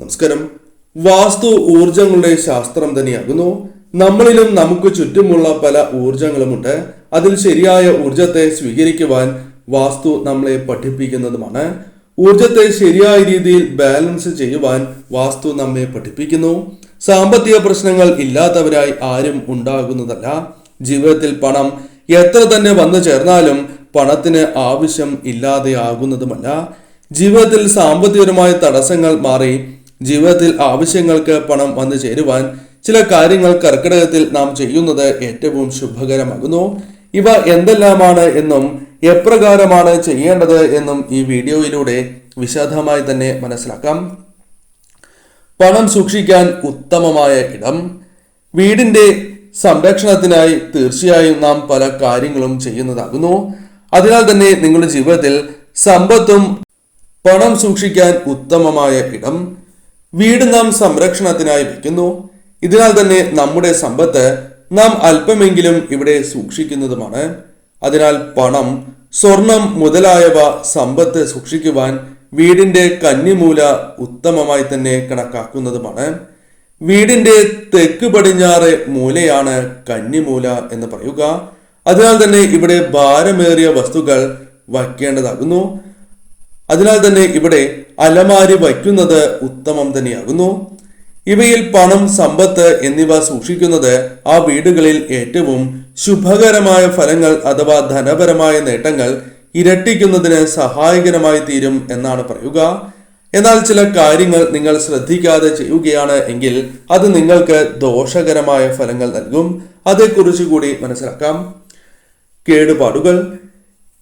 നമസ്കാരം. വാസ്തു ഊർജങ്ങളുടെ ശാസ്ത്രം തന്നെയാകുന്നു. നമ്മളിലും നമുക്ക് ചുറ്റുമുള്ള പല ഊർജങ്ങളുമുണ്ട് അതിൽ ശരിയായ ഊർജത്തെ സ്വീകരിക്കുവാൻ വാസ്തു നമ്മളെ പഠിപ്പിക്കുന്നതുമാണ്. ഊർജത്തെ ശരിയായ രീതിയിൽ ബാലൻസ് ചെയ്യുവാൻ വാസ്തു നമ്മെ പഠിപ്പിക്കുന്നു. സാമ്പത്തിക പ്രശ്നങ്ങൾ ഇല്ലാത്തവരായി ആരും ഉണ്ടാകുന്നതല്ല. ജീവിതത്തിൽ പണം എത്ര തന്നെ വന്നു ചേർന്നാലും പണത്തിന് ആവശ്യം ഇല്ലാതെയാകുന്നതുമല്ല. ജീവിതത്തിൽ സാമ്പത്തികപരമായ തടസ്സങ്ങൾ മാറി ജീവിതത്തിൽ ആവശ്യങ്ങൾക്ക് പണം വന്നു ചേരുവാൻ ചില കാര്യങ്ങൾ കർക്കിടകത്തിൽ നാം ചെയ്യുന്നത് ഏറ്റവും ശുഭകരമാകുന്നു. ഇവ എന്തെല്ലാമാണ് എന്നും എപ്രകാരമാണ് ചെയ്യേണ്ടത് എന്നും ഈ വീഡിയോയിലൂടെ വിശദമായി തന്നെ മനസ്സിലാക്കാം. പണം സൂക്ഷിക്കാൻ ഉത്തമമായ ഇടം. വീടിന്റെ സംരക്ഷണത്തിനായി തീർച്ചയായും നാം പല കാര്യങ്ങളും ചെയ്യുന്നതാകുന്നു. അതിനാൽ തന്നെ നിങ്ങളുടെ ജീവിതത്തിൽ സമ്പത്തും പണം സൂക്ഷിക്കാൻ ഉത്തമമായ ഇടം. വീട് നാം സംരക്ഷണത്തിനായി വയ്ക്കുന്നു. ഇതിനാൽ തന്നെ നമ്മുടെ സമ്പത്ത് നാം അല്പമെങ്കിലും ഇവിടെ സൂക്ഷിക്കുന്നതുമാണ്. അതിനാൽ പണം സ്വർണം മുതലായവ സമ്പത്ത് സൂക്ഷിക്കുവാൻ വീടിന്റെ കന്നിമൂല ഉത്തമമായി തന്നെ കണക്കാക്കുന്നതുമാണ്. വീടിന്റെ തെക്ക് പടിഞ്ഞാറ് മൂലയാണ് കന്നിമൂല എന്ന് പറയുക. അതിനാൽ തന്നെ ഇവിടെ ഭാരമേറിയ വസ്തുക്കൾ വയ്ക്കേണ്ടതാകുന്നു. അതിനാൽ തന്നെ ഇവിടെ അലമാരി വയ്ക്കുന്നത് ഉത്തമം തന്നെയാകുന്നു. ഇവയിൽ പണം സമ്പത്ത് എന്നിവ സൂക്ഷിക്കുന്നത് ആ വീടുകളിൽ ഏറ്റവും ശുഭകരമായ ഫലങ്ങൾ അഥവാ ധനപരമായ നേട്ടങ്ങൾ ഇരട്ടിക്കുന്നതിന് സഹായകരമായി തീരും എന്നാണ് പറയുക. എന്നാൽ ചില കാര്യങ്ങൾ നിങ്ങൾ ശ്രദ്ധിക്കാതെ ചെയ്യുകയാണ് എങ്കിൽ അത് നിങ്ങൾക്ക് ദോഷകരമായ ഫലങ്ങൾ നൽകും. അതേക്കുറിച്ച് കൂടി മനസ്സിലാക്കാം. കേടുപാടുകൾ.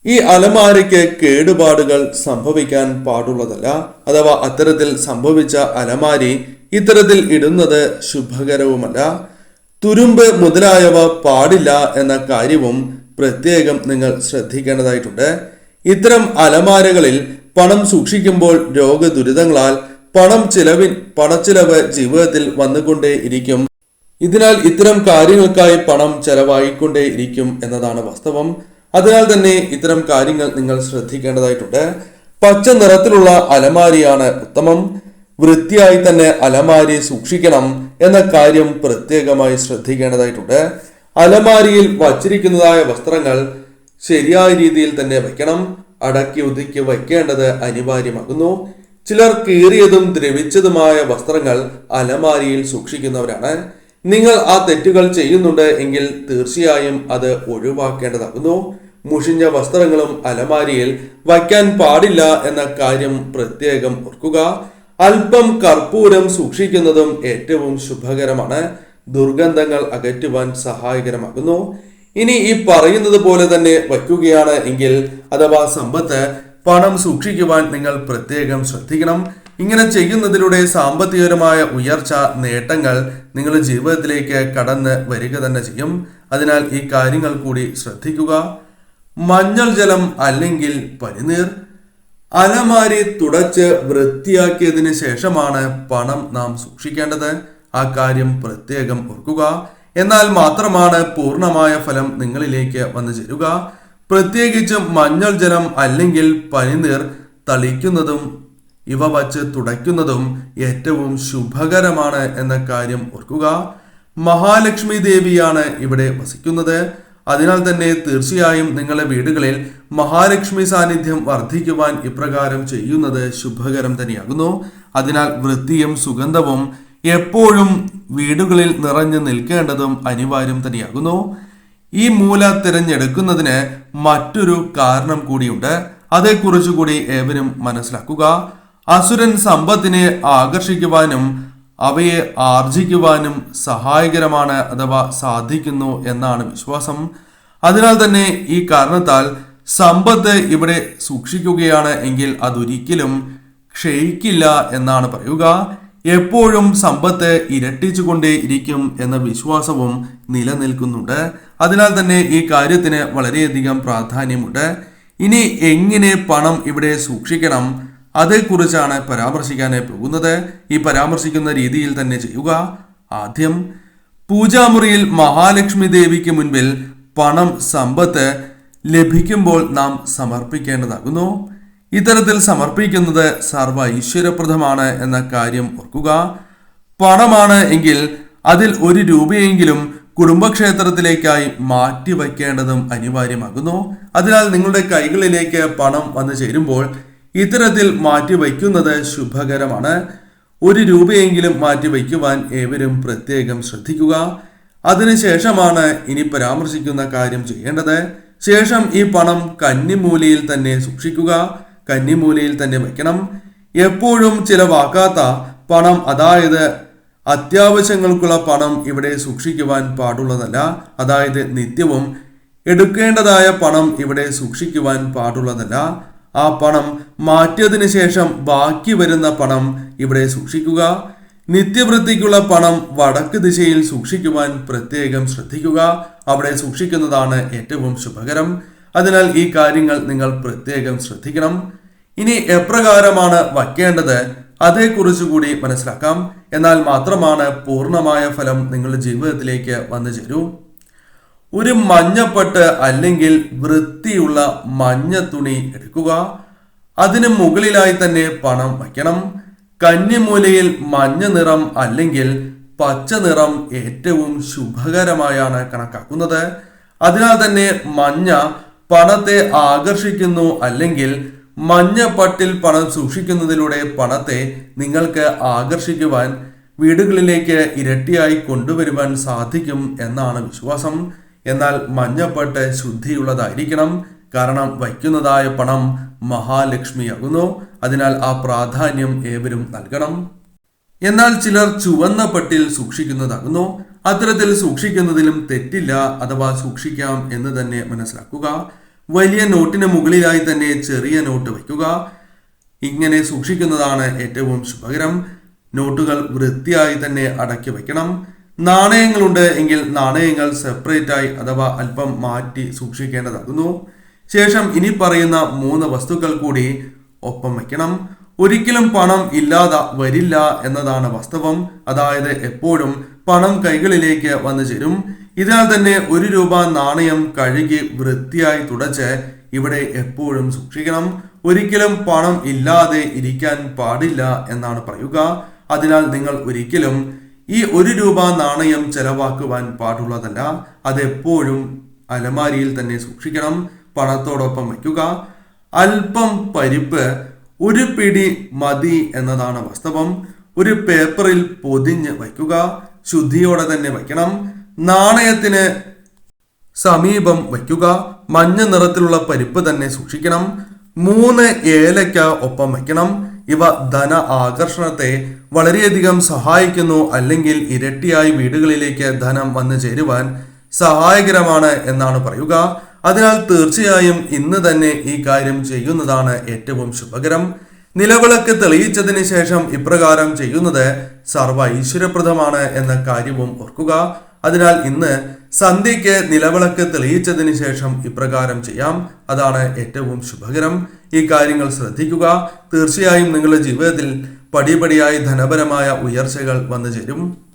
ഈ അലമാരയ്ക്ക് കേടുപാടുകൾ സംഭവിക്കാൻ പാടുള്ളതല്ല. അഥവാ അത്തരത്തിൽ സംഭവിച്ച അലമാരി ഇത്തരത്തിൽ ഇടുന്നത് ശുഭകരവുമല്ല. തുരുമ്പ് മുതലായവ പാടില്ല എന്ന കാര്യവും പ്രത്യേകം നിങ്ങൾ ശ്രദ്ധിക്കേണ്ടതായിട്ടുണ്ട്. ഇത്തരം അലമാരകളിൽ പണം സൂക്ഷിക്കുമ്പോൾ രോഗദുരിതങ്ങളാൽ പണം ചിലവിൻ പണച്ചിലവ് ജീവിതത്തിൽ വന്നുകൊണ്ടേ ഇരിക്കും. ഇതിനാൽ ഇത്തരം കാര്യങ്ങൾക്കായി പണം ചെലവായിക്കൊണ്ടേ ഇരിക്കും എന്നതാണ് വാസ്തവം. അതിനാൽ തന്നെ ഇത്തരം കാര്യങ്ങൾ നിങ്ങൾ ശ്രദ്ധിക്കേണ്ടതായിട്ടുണ്ട്. പച്ച നിറത്തിലുള്ള അലമാരിയാണ് ഉത്തമം. വൃത്തിയായി തന്നെ അലമാരി സൂക്ഷിക്കണം എന്ന കാര്യം പ്രത്യേകമായി ശ്രദ്ധിക്കേണ്ടതായിട്ടുണ്ട്. അലമാരിയിൽ വച്ചിരിക്കുന്നതായ വസ്ത്രങ്ങൾ ശരിയായ രീതിയിൽ തന്നെ വയ്ക്കണം. അടക്കി ഒതുക്കി വയ്ക്കേണ്ടത് അനിവാര്യമാകുന്നു. ചിലർ കീറിയതും ദ്രവിച്ചതുമായ വസ്ത്രങ്ങൾ അലമാരിയിൽ സൂക്ഷിക്കുന്നവരാണ്. നിങ്ങൾ ആ തെറ്റുകൾ ചെയ്യുന്നുണ്ട് എങ്കിൽ തീർച്ചയായും അത് ഒഴിവാക്കേണ്ടതാകുന്നു. മുഷിഞ്ഞ വസ്ത്രങ്ങളും അലമാരിയിൽ വയ്ക്കാൻ പാടില്ല എന്ന കാര്യം പ്രത്യേകം ഓർക്കുക. അല്പം കർപ്പൂരം സൂക്ഷിക്കുന്നതും ഏറ്റവും ശുഭകരമാണ്. ദുർഗന്ധങ്ങൾ അകറ്റുവാൻ സഹായകരമാകുന്നു. ഇനി ഈ പറയുന്നത് പോലെ തന്നെ വയ്ക്കുകയാണ് എങ്കിൽ അഥവാ സമ്പത്ത് പണം സൂക്ഷിക്കുവാൻ നിങ്ങൾ പ്രത്യേകം ശ്രദ്ധിക്കണം. ഇങ്ങനെ ചെയ്യുന്നതിലൂടെ സാമ്പത്തികപരമായ ഉയർച്ച നേട്ടങ്ങൾ നിങ്ങളുടെ ജീവിതത്തിലേക്ക് കടന്ന് വരിക തന്നെ ചെയ്യും. അതിനാൽ ഈ കാര്യങ്ങൾ കൂടി ശ്രദ്ധിക്കുക. മഞ്ഞൾ ജലം അല്ലെങ്കിൽ പനിനീർ. അലമാരി തുടച്ച് വൃത്തിയാക്കിയതിന് ശേഷമാണ് പണം നാം സൂക്ഷിക്കേണ്ടത്. ആ കാര്യം പ്രത്യേകം ഓർക്കുക. എന്നാൽ മാത്രമാണ് പൂർണമായ ഫലം നിങ്ങളിലേക്ക് വന്നു ചേരുക. പ്രത്യേകിച്ചും മഞ്ഞൾ ജലം അല്ലെങ്കിൽ പനിനീർ തളിക്കുന്നതും ഇവ വച്ച് തുടയ്ക്കുന്നതും ഏറ്റവും ശുഭകരമാണ് എന്ന കാര്യം ഓർക്കുക. മഹാലക്ഷ്മി ദേവിയാണ് ഇവിടെ വസിക്കുന്നത്. അതിനാൽ തന്നെ തീർച്ചയായും നിങ്ങളുടെ വീടുകളിൽ മഹാലക്ഷ്മി സാന്നിധ്യം വർദ്ധിക്കുവാൻ ഇപ്രകാരം ചെയ്യുന്നത് ശുഭകരം തന്നെയാകുന്നു. അതിനാൽ വൃത്തിയും സുഗന്ധവും എപ്പോഴും വീടുകളിൽ നിറഞ്ഞു നിൽക്കേണ്ടതും അനിവാര്യം തന്നെയാകുന്നു. ഈ മൂല തിരഞ്ഞെടുക്കുന്നതിന് മറ്റൊരു കാരണം കൂടിയുണ്ട്. അതേക്കുറിച്ച് കൂടി ഏവരും മനസ്സിലാക്കുക. അസുരൻ സമ്പത്തിനെ ആകർഷിക്കുവാനും അവയെ ആർജിക്കുവാനും സഹായകരമാണ് അഥവാ സാധിക്കുന്നു എന്നാണ് വിശ്വാസം. അതിനാൽ തന്നെ ഈ കാരണത്താൽ സമ്പത്ത് ഇവിടെ സൂക്ഷിക്കുകയാണ് എങ്കിൽ അതൊരിക്കലും ക്ഷയിക്കില്ല എന്നാണ് പറയുക. എപ്പോഴും സമ്പത്ത് ഇരട്ടിച്ചുകൊണ്ടേ ഇരിക്കും എന്ന വിശ്വാസവും നിലനിൽക്കുന്നുണ്ട്. അതിനാൽ തന്നെ ഈ കാര്യത്തിന് വളരെയധികം പ്രാധാന്യമുണ്ട്. ഇനി എങ്ങനെ പണം ഇവിടെ സൂക്ഷിക്കണം? അതേക്കുറിച്ചാണ് പരാമർശിക്കാനേ പോകുന്നത്. ഈ പരാമർശിക്കുന്ന രീതിയിൽ തന്നെ ചെയ്യുക. ആദ്യം പൂജാമുറിയിൽ മഹാലക്ഷ്മി ദേവിക്ക് മുൻപിൽ പണം സമ്പത്ത് ലഭിക്കുമ്പോൾ നാം സമർപ്പിക്കേണ്ടതാകുന്നു. ഇത്തരത്തിൽ സമർപ്പിക്കുന്നത് സർവ ഐശ്വര്യപ്രദമാണ് എന്ന കാര്യം ഓർക്കുക. പണമാണ് എങ്കിൽ അതിൽ ഒരു രൂപയെങ്കിലും കുടുംബക്ഷേത്രത്തിലേക്കായി മാറ്റി വയ്ക്കേണ്ടതും അനിവാര്യമാകുന്നു. അതിനാൽ നിങ്ങളുടെ കൈകളിലേക്ക് പണം വന്നു ചേരുമ്പോൾ ഇത്തരത്തിൽ മാറ്റിവയ്ക്കുന്നത് ശുഭകരമാണ്. ഒരു രൂപയെങ്കിലും മാറ്റി വയ്ക്കുവാൻ ഏവരും പ്രത്യേകം ശ്രദ്ധിക്കുക. അതിനുശേഷമാണ് ഇനി പരാമർശിക്കുന്ന കാര്യം ചെയ്യേണ്ടത്. ശേഷം ഈ പണം കന്നിമൂലയിൽ തന്നെ സൂക്ഷിക്കുക. കന്നിമൂലയിൽ തന്നെ വയ്ക്കണം. എപ്പോഴും ചിലവാക്കാത്ത പണം അതായത് അത്യാവശ്യങ്ങൾക്കുള്ള പണം ഇവിടെ സൂക്ഷിക്കുവാൻ പാടുള്ളതല്ല. അതായത് നിത്യവും എടുക്കേണ്ടതായ പണം ഇവിടെ സൂക്ഷിക്കുവാൻ പാടുള്ളതല്ല. ആ പണം മാറ്റിയതിനു ശേഷം ബാക്കി വരുന്ന പണം ഇവിടെ സൂക്ഷിക്കുക. നിത്യവൃത്തിക്കുള്ള പണം വടക്ക് ദിശയിൽ സൂക്ഷിക്കുവാൻ പ്രത്യേകം ശ്രദ്ധിക്കുക. അവിടെ സൂക്ഷിക്കുന്നതാണ് ഏറ്റവും ശുഭകരം. അതിനാൽ ഈ കാര്യങ്ങൾ നിങ്ങൾ പ്രത്യേകം ശ്രദ്ധിക്കണം. ഇനി എപ്രകാരമാണ് വയ്ക്കേണ്ടത്? അതേക്കുറിച്ച് കൂടി മനസ്സിലാക്കാം. എന്നാൽ മാത്രമാണ് പൂർണമായ ഫലം നിങ്ങളുടെ ജീവിതത്തിലേക്ക് വന്നു ചേരൂ. ഒരു മഞ്ഞപ്പട്ട് അല്ലെങ്കിൽ വൃത്തിയുള്ള മഞ്ഞ തുണി എടുക്കുക. അതിന് മുകളിലായി തന്നെ പണം വയ്ക്കണം. കന്നിമൂലയിൽ മഞ്ഞ നിറം അല്ലെങ്കിൽ പച്ച നിറം ഏറ്റവും ശുഭകരമായാണ് കണക്കാക്കുന്നത്. അതിനാൽ തന്നെ മഞ്ഞ പണത്തെ ആകർഷിക്കുന്നു അല്ലെങ്കിൽ മഞ്ഞ പട്ടിൽ പണം സൂക്ഷിക്കുന്നതിലൂടെ പണത്തെ നിങ്ങൾക്ക് ആകർഷിക്കുവാൻ വീടുകളിലേക്ക് ഇരട്ടിയായി കൊണ്ടുവരുവാൻ സാധിക്കും എന്നാണ് വിശ്വാസം. എന്നാൽ മഞ്ഞപ്പട്ട് ശുദ്ധിയുള്ളതായിരിക്കണം. കാരണം വയ്ക്കുന്നതായ പണം മഹാലക്ഷ്മിയാകുന്നു. അതിനാൽ ആ പ്രാധാന്യം ഏവരും നൽകണം. എന്നാൽ ചിലർ ചുവന്ന പട്ടിൽ സൂക്ഷിക്കുന്നതാകുന്നു. അത്തരത്തിൽ സൂക്ഷിക്കുന്നതിലും തെറ്റില്ല അഥവാ സൂക്ഷിക്കാം എന്ന് തന്നെ മനസ്സിലാക്കുക. വലിയ നോട്ടിന് മുകളിലായി തന്നെ ചെറിയ നോട്ട് വയ്ക്കുക. ഇങ്ങനെ സൂക്ഷിക്കുന്നതാണ് ഏറ്റവും ശുഭകരം. നോട്ടുകൾ വൃത്തിയായി തന്നെ അടക്കി വയ്ക്കണം. നാണയങ്ങളുണ്ട് എങ്കിൽ നാണയങ്ങൾ സെപ്പറേറ്റ് ആയി അഥവാ അല്പം മാറ്റി സൂക്ഷിക്കേണ്ടതാകുന്നു ശേഷം ഇനി പറയുന്ന മൂന്ന് വസ്തുക്കൾ കൂടി ഒപ്പം വയ്ക്കണം. ഒരിക്കലും പണം ഇല്ലാതെ വരില്ല എന്നതാണ് വാസ്തവം. അതായത് എപ്പോഴും പണം കൈകളിലേക്ക് വന്നു ചേരും. ഇതിനാൽ തന്നെ ഒരു രൂപ നാണയം കഴുകി വൃത്തിയായി തുടച്ച് ഇവിടെ എപ്പോഴും സൂക്ഷിക്കണം. ഒരിക്കലും പണം ഇല്ലാതെ ഇരിക്കാൻ പാടില്ല എന്നാണ് പറയുക. അതിനാൽ നിങ്ങൾ ഒരിക്കലും ഈ ഒരു രൂപ നാണയം ചെലവാക്കുവാൻ പാടുള്ളതല്ല അതെപ്പോഴും അലമാരിയിൽ തന്നെ സൂക്ഷിക്കണം പണത്തോടൊപ്പം വയ്ക്കുക. അല്പം പരിപ്പ് ഒരു പിടി മതി എന്നതാണ് വാസ്തവം. ഒരു പേപ്പറിൽ പൊതിഞ്ഞ് വയ്ക്കുക ശുദ്ധിയോടെ തന്നെ വയ്ക്കണം. നാണയത്തിന് സമീപം വയ്ക്കുക മഞ്ഞ നിറത്തിലുള്ള പരിപ്പ് തന്നെ സൂക്ഷിക്കണം. മൂന്ന് ഏലക്ക ഒപ്പം വയ്ക്കണം. ഇവ ധന ആകർഷണത്തെ വളരെയധികം സഹായിക്കുന്നു അല്ലെങ്കിൽ ഇരട്ടിയായി വീടുകളിലേക്ക് ധനം വന്നു ചേരുവാൻ സഹായകരമാണ് എന്നാണ് പറയുക. അതിനാൽ തീർച്ചയായും ഇന്ന് തന്നെ ഈ കാര്യം ചെയ്യുന്നതാണ് ഏറ്റവും ശുഭകരം. നിലവിളക്ക് തെളിയിച്ചതിന് ശേഷം ഇപ്രകാരം ചെയ്യുന്നത് സർവ ഐശ്വര്യപ്രദമാണ് എന്ന കാര്യവും ഓർക്കുക. അതിനാൽ ഇന്ന് സന്ധ്യയ്ക്ക് നിലവിളക്ക് തെളിയിച്ചതിന് ശേഷം ഇപ്രകാരം ചെയ്യാം. അതാണ് ഏറ്റവും ശുഭകരം. ഈ കാര്യങ്ങൾ ശ്രദ്ധിക്കുക. തീർച്ചയായും നിങ്ങളുടെ ജീവിതത്തിൽ പടിപടിയായി ധനപരമായ ഉയർച്ചകൾ വന്നു ചേരും